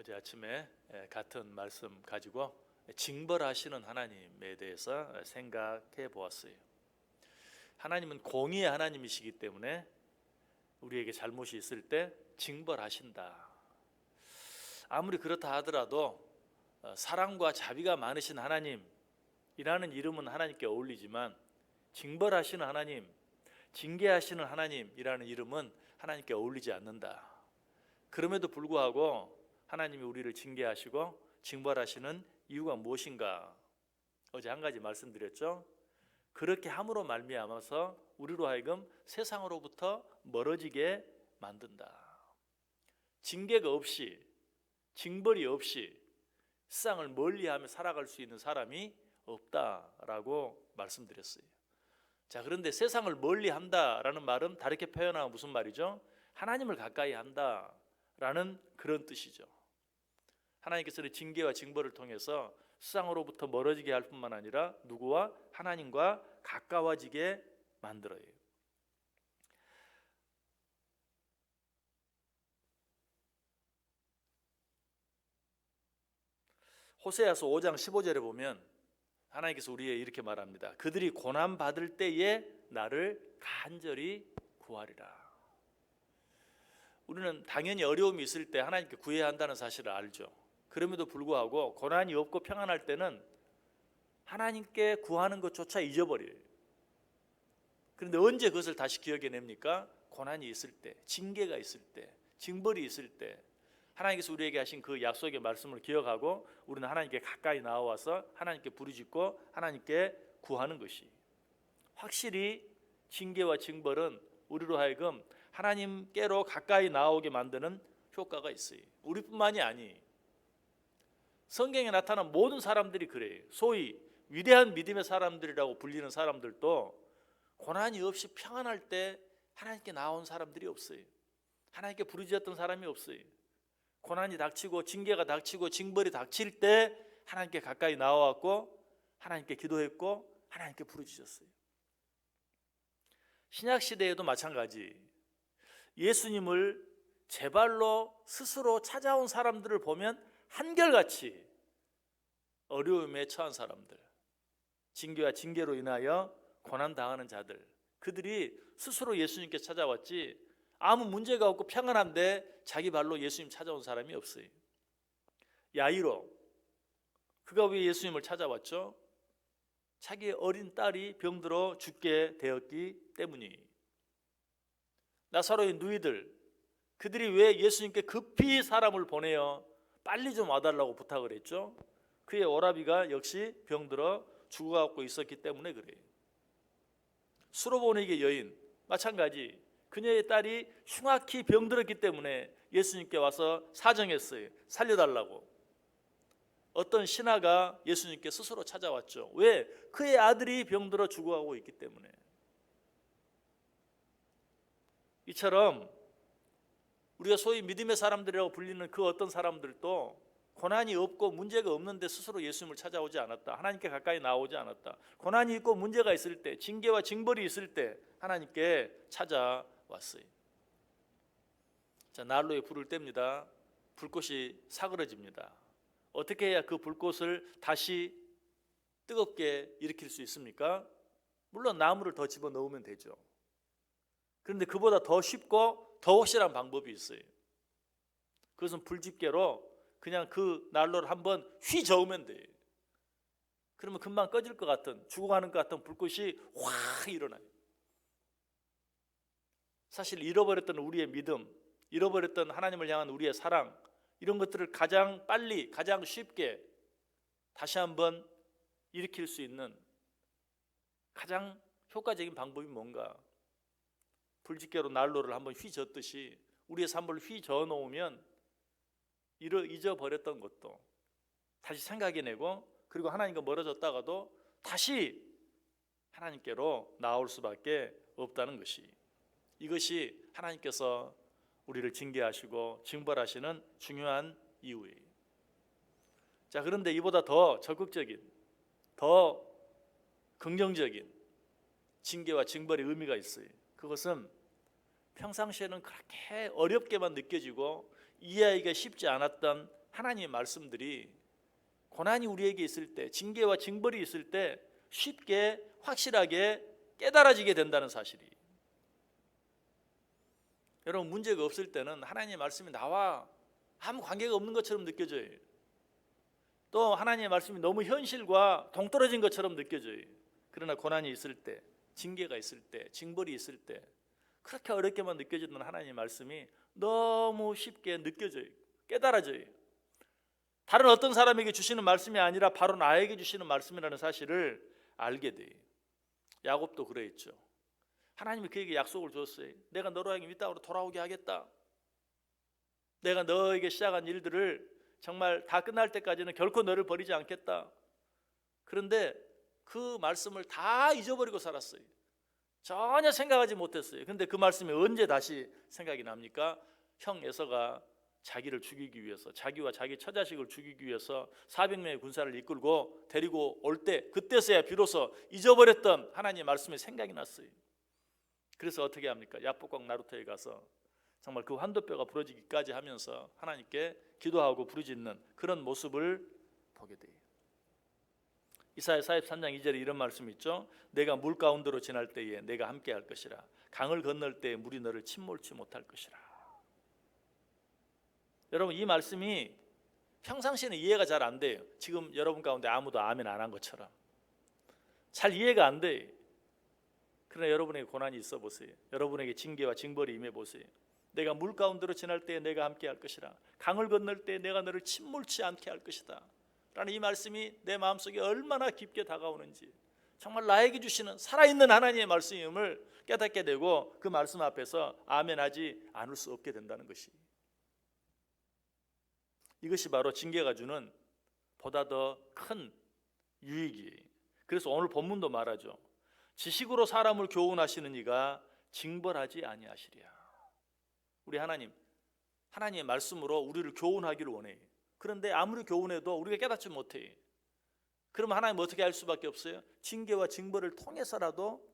어제 아침에 에, 같은 말씀 가지고 징벌하시는 하나님에 대해서 생각해 보았어요. 하나님은 공의의 하나님이시기 때문에 우리에게 잘못이 있을 때 징벌하신다. 아무리 그렇다 하더라도 어, 사랑과 자비가 많으신 하나님이라는 이름은 하나님께 어울리지만 징벌하시는 하나님, 징계하시는 하나님이라는 이름은 하나님께 어울리지 않는다. 그럼에도 불구하고 하나님이 우리를 징계하시고 징벌하시는 이유가 무엇인가? 어제 한 가지 말씀드렸죠. 그렇게 함으로 말미암아서 우리로 하여금 세상으로부터 멀어지게 만든다. 징계가 없이 징벌이 없이 세상을 멀리하며 살아갈 수 있는 사람이 없다라고 말씀드렸어요. 자, 그런데 세상을 멀리한다라는 말은 다르게 표현하면 무슨 말이죠? 하나님을 가까이 한다라는 그런 뜻이죠. 하나님께서는 징계와 징벌을 통해서 세상으로부터 멀어지게 할 뿐만 아니라 누구와 하나님과 가까워지게 만들어요. 호세아서 5장 15절에 보면 하나님께서 우리에게 이렇게 말합니다. 그들이 고난 받을 때에 나를 간절히 구하리라. 우리는 당연히 어려움이 있을 때 하나님께 구해야 한다는 사실을 알죠. 그럼에도 불구하고 고난이 없고 평안할 때는 하나님께 구하는 것조차 잊어버려요. 그런데 언제 그것을 다시 기억해 냅니까? 고난이 있을 때, 징계가 있을 때, 징벌이 있을 때 하나님께서 우리에게 하신 그 약속의 말씀을 기억하고 우리는 하나님께 가까이 나와서 하나님께 부르짖고 하나님께 구하는 것이 확실히 징계와 징벌은 우리로 하여금 하나님께로 가까이 나오게 만드는 효과가 있어요. 우리뿐만이 아니. 성경에 나타난 모든 사람들이 그래요. 소위 위대한 믿음의 사람들이라고 불리는 사람들도 고난이 없이 평안할 때 하나님께 나온 사람들이 없어요. 하나님께 부르짖었던 사람이 없어요. 고난이 닥치고 징계가 닥치고 징벌이 닥칠 때 하나님께 가까이 나와왔고 하나님께 기도했고 하나님께 부르짖었어요. 신약 시대에도 마찬가지. 예수님을 제발로 스스로 찾아온 사람들을 보면 한결같이 어려움에 처한 사람들, 징계와 징계로 인하여 고난 당하는 자들, 그들이 스스로 예수님께 찾아왔지 아무 문제가 없고 평안한데 자기 발로 예수님 찾아온 사람이 없어요. 야이로 그가 왜 예수님을 찾아왔죠? 자기의 어린 딸이 병들어 죽게 되었기 때문이. 나사로의 누이들 그들이 왜 예수님께 급히 사람을 보내어 빨리 좀 와달라고 부탁을 했죠? 그의 오라비가 역시 병들어 죽어갖고 있었기 때문에 그래요. 수로보니게 여인 마찬가지 그녀의 딸이 흉악히 병들었기 때문에 예수님께 와서 사정했어요. 살려달라고. 어떤 신하가 예수님께 스스로 찾아왔죠. 왜? 그의 아들이 병들어 죽어가고 있기 때문에. 이처럼 우리가 소위 믿음의 사람들이라고 불리는 그 어떤 사람들도 고난이 없고 문제가 없는데 스스로 예수님을 찾아오지 않았다. 하나님께 가까이 나오지 않았다. 고난이 있고 문제가 있을 때, 징계와 징벌이 있을 때 하나님께 찾아왔어요. 자, 난로에 불을 뗍니다. 불꽃이 사그러집니다. 어떻게 해야 그 불꽃을 다시 뜨겁게 일으킬 수 있습니까? 물론 나무를 더 집어 넣으면 되죠. 그런데 그보다 더 쉽고 더 확실한 방법이 있어요. 그것은 불집게로 그냥 그 난로를 한번 휘 저으면 돼요. 그러면 금방 꺼질 것 같은 죽어가는 것 같은 불꽃이 확 일어나요. 사실 잃어버렸던 우리의 믿음, 잃어버렸던 하나님을 향한 우리의 사랑 이런 것들을 가장 빨리 가장 쉽게 다시 한번 일으킬 수 있는 가장 효과적인 방법이 뭔가? 불집게로 난로를 한번 휘젓듯이 우리의 삶을 휘저어 놓으면 잃어 잊어버렸던 것도 다시 생각해내고 그리고 하나님과 멀어졌다가도 다시 하나님께로 나올 수밖에 없다는 것이 이것이 하나님께서 우리를 징계하시고 징벌하시는 중요한 이유예요. 자, 그런데 이보다 더 적극적인, 더 긍정적인 징계와 징벌의 의미가 있어요. 그것은 평상시에는 그렇게 어렵게만 느껴지고 이해하기가 쉽지 않았던 하나님의 말씀들이 고난이 우리에게 있을 때, 징계와 징벌이 있을 때 쉽게 확실하게 깨달아지게 된다는 사실이. 여러분 문제가 없을 때는 하나님의 말씀이 나와 아무 관계가 없는 것처럼 느껴져요. 또 하나님의 말씀이 너무 현실과 동떨어진 것처럼 느껴져요. 그러나 고난이 있을 때, 징계가 있을 때, 징벌이 있을 때 그렇게 어렵게만 느껴지는 하나님의 말씀이 너무 쉽게 느껴져요. 깨달아져요. 다른 어떤 사람에게 주시는 말씀이 아니라 바로 나에게 주시는 말씀이라는 사실을 알게 돼요. 야곱도 그러했죠. 하나님이 그에게 약속을 줬어요. 내가 너로 하여금 이 땅으로 돌아오게 하겠다. 내가 너에게 시작한 일들을 정말 다 끝날 때까지는 결코 너를 버리지 않겠다. 그런데 그 말씀을 다 잊어버리고 살았어요. 전혀 생각하지 못했어요. 근데 그 말씀이 언제 다시 생각이 납니까? 형 에서가 자기를 죽이기 위해서 자기와 자기 처자식을 죽이기 위해서 400명의 군사를 이끌고 데리고 올 때 그때서야 비로소 잊어버렸던 하나님의 말씀이 생각이 났어요. 그래서 어떻게 합니까? 야복강 나루터에 가서 정말 그 환도뼈가 부러지기까지 하면서 하나님께 기도하고 부르짖는 그런 모습을 보게 돼요. 이사야 43장 2절에 이런 말씀이 있죠. 내가 물 가운데로 지날 때에 내가 함께 할 것이라. 강을 건널 때에 물이 너를 침몰치 못할 것이라. 여러분 이 말씀이 평상시에는 이해가 잘 안 돼요. 지금 여러분 가운데 아무도 아멘 안 한 것처럼 잘 이해가 안 돼요. 그러나 여러분에게 고난이 있어 보세요. 여러분에게 징계와 징벌이 임해 보세요. 내가 물 가운데로 지날 때에 내가 함께 할 것이라. 강을 건널 때에 내가 너를 침몰치 않게 할 것이다. 라는 이 말씀이 내 마음속에 얼마나 깊게 다가오는지 정말 나에게 주시는 살아있는 하나님의 말씀임을 깨닫게 되고 그 말씀 앞에서 아멘하지 않을 수 없게 된다는 것이 이것이 바로 징계가 주는 보다 더 큰 유익이. 그래서 오늘 본문도 말하죠. 지식으로 사람을 교훈하시는 이가 징벌하지 아니하시리야. 우리 하나님, 하나님의 말씀으로 우리를 교훈하기를 원해. 그런데 아무리 교훈해도 우리가 깨닫지 못해. 그러면 하나님 어떻게 할 수밖에 없어요? 징계와 징벌을 통해서라도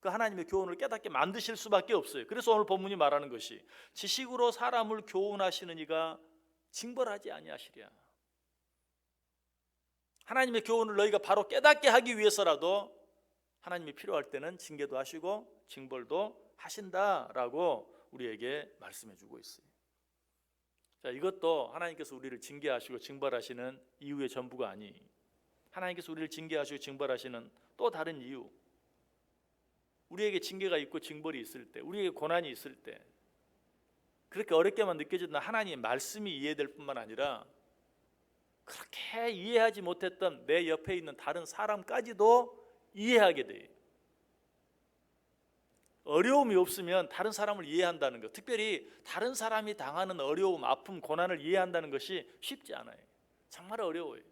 그 하나님의 교훈을 깨닫게 만드실 수밖에 없어요. 그래서 오늘 본문이 말하는 것이 지식으로 사람을 교훈하시는 이가 징벌하지 아니하시랴. 하나님의 교훈을 너희가 바로 깨닫게 하기 위해서라도 하나님이 필요할 때는 징계도 하시고 징벌도 하신다라고 우리에게 말씀해 주고 있어요. 자, 이것도 하나님께서 우리를 징계하시고 징벌하시는 이유의 전부가 아니. 하나님께서 우리를 징계하시고 징벌하시는 또 다른 이유. 우리에게 징계가 있고 징벌이 있을 때, 우리에게 고난이 있을 때 그렇게 어렵게만 느껴지는 하나님의 말씀이 이해될 뿐만 아니라 그렇게 이해하지 못했던 내 옆에 있는 다른 사람까지도 이해하게 돼요. 어려움이 없으면 다른 사람을 이해한다는 것, 특별히 다른 사람이 당하는 어려움, 아픔, 고난을 이해한다는 것이 쉽지 않아요. 정말 어려워요.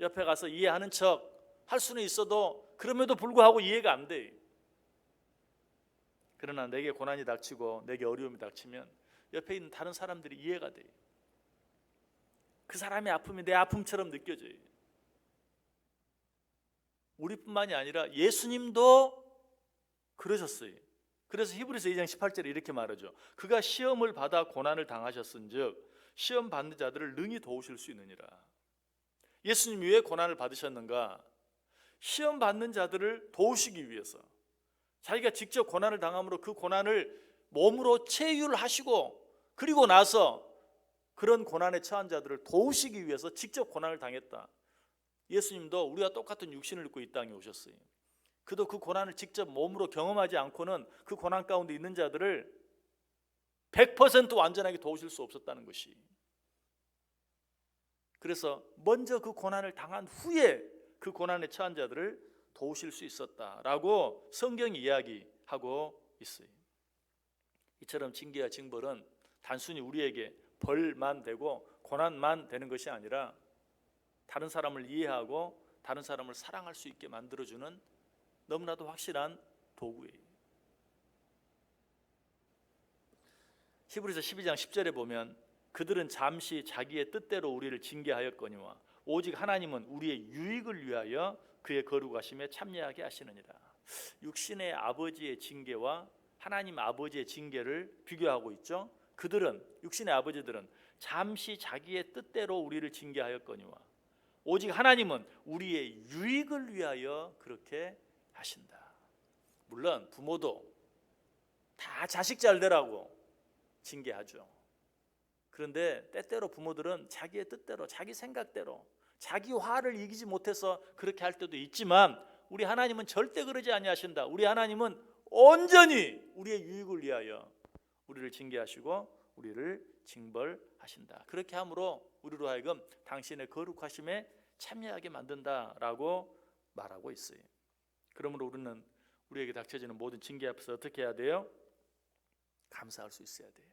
옆에 가서 이해하는 척 할 수는 있어도 그럼에도 불구하고 이해가 안 돼요. 그러나 내게 고난이 닥치고 내게 어려움이 닥치면 옆에 있는 다른 사람들이 이해가 돼요. 그 사람의 아픔이 내 아픔처럼 느껴져요. 우리뿐만이 아니라 예수님도 그러셨어요. 그래서 히브리서 2장 18절에 이렇게 말하죠. 그가 시험을 받아 고난을 당하셨은즉 시험 받는 자들을 능히 도우실 수 있느니라. 예수님 왜 고난을 받으셨는가? 시험 받는 자들을 도우시기 위해서. 자기가 직접 고난을 당함으로 그 고난을 몸으로 체휼하시고 그리고 나서 그런 고난에 처한 자들을 도우시기 위해서 직접 고난을 당했다. 예수님도 우리와 똑같은 육신을 입고 이 땅에 오셨어요. 그도 그 고난을 직접 몸으로 경험하지 않고는 그 고난 가운데 있는 자들을 100% 완전하게 도우실 수 없었다는 것이. 그래서 먼저 그 고난을 당한 후에 그 고난에 처한 자들을 도우실 수 있었다라고 성경이 이야기하고 있어요. 이처럼 징계와 징벌은 단순히 우리에게 벌만 되고 고난만 되는 것이 아니라 다른 사람을 이해하고 다른 사람을 사랑할 수 있게 만들어주는 너무나도 확실한 도구예요. 히브리서 12장 10절에 보면 그들은 잠시 자기의 뜻대로 우리를 징계하였거니와 오직 하나님은 우리의 유익을 위하여 그의 거룩하심에 참여하게 하시느니라. 육신의 아버지의 징계와 하나님 아버지의 징계를 비교하고 있죠. 그들은 육신의 아버지들은 잠시 자기의 뜻대로 우리를 징계하였거니와 오직 하나님은 우리의 유익을 위하여 그렇게 하신다. 물론 부모도 다 자식 잘 되라고 징계하죠. 그런데 때때로 부모들은 자기의 뜻대로 자기 생각대로 자기 화를 이기지 못해서 그렇게 할 때도 있지만 우리 하나님은 절대 그러지 아니하신다. 우리 하나님은 온전히 우리의 유익을 위하여 우리를 징계하시고 우리를 징벌하신다. 그렇게 함으로 우리로 하여금 당신의 거룩하심에 참여하게 만든다라고 말하고 있어요. 그러므로 우리는 우리에게 닥쳐지는 모든 징계 앞에서 어떻게 해야 돼요? 감사할 수 있어야 돼요.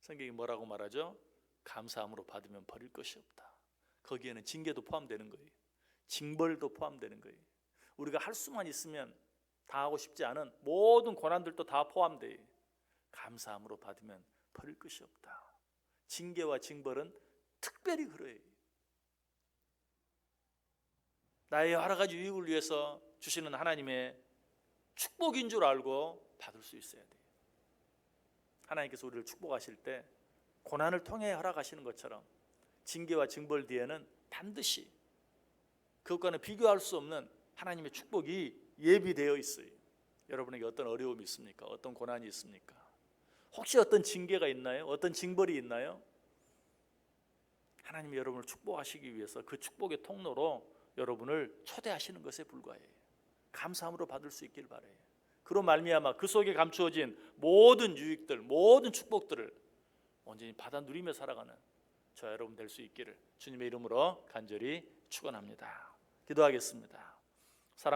성경이 뭐라고 말하죠? 감사함으로 받으면 버릴 것이 없다. 거기에는 징계도 포함되는 거예요. 징벌도 포함되는 거예요. 우리가 할 수만 있으면 다 하고 싶지 않은 모든 고난들도 다 포함돼요. 감사함으로 받으면 버릴 것이 없다. 징계와 징벌은 특별히 그래요. 나의 여러 가지 유익을 위해서 주시는 하나님의 축복인 줄 알고 받을 수 있어야 돼요. 하나님께서 우리를 축복하실 때 고난을 통해 허락하시는 것처럼 징계와 징벌 뒤에는 반드시 그것과는 비교할 수 없는 하나님의 축복이 예비되어 있어요. 여러분에게 어떤 어려움이 있습니까? 어떤 고난이 있습니까? 혹시 어떤 징계가 있나요? 어떤 징벌이 있나요? 하나님이 여러분을 축복하시기 위해서 그 축복의 통로로 여러분을 초대하시는 것에 불과해요. 감사함으로 받을 수 있길 바래요. 그로 말미암아 그 속에 감추어진 모든 유익들, 모든 축복들을 온전히 받아 누리며 살아가는 저 여러분 될 수 있기를 주님의 이름으로 간절히 축원합니다. 기도하겠습니다.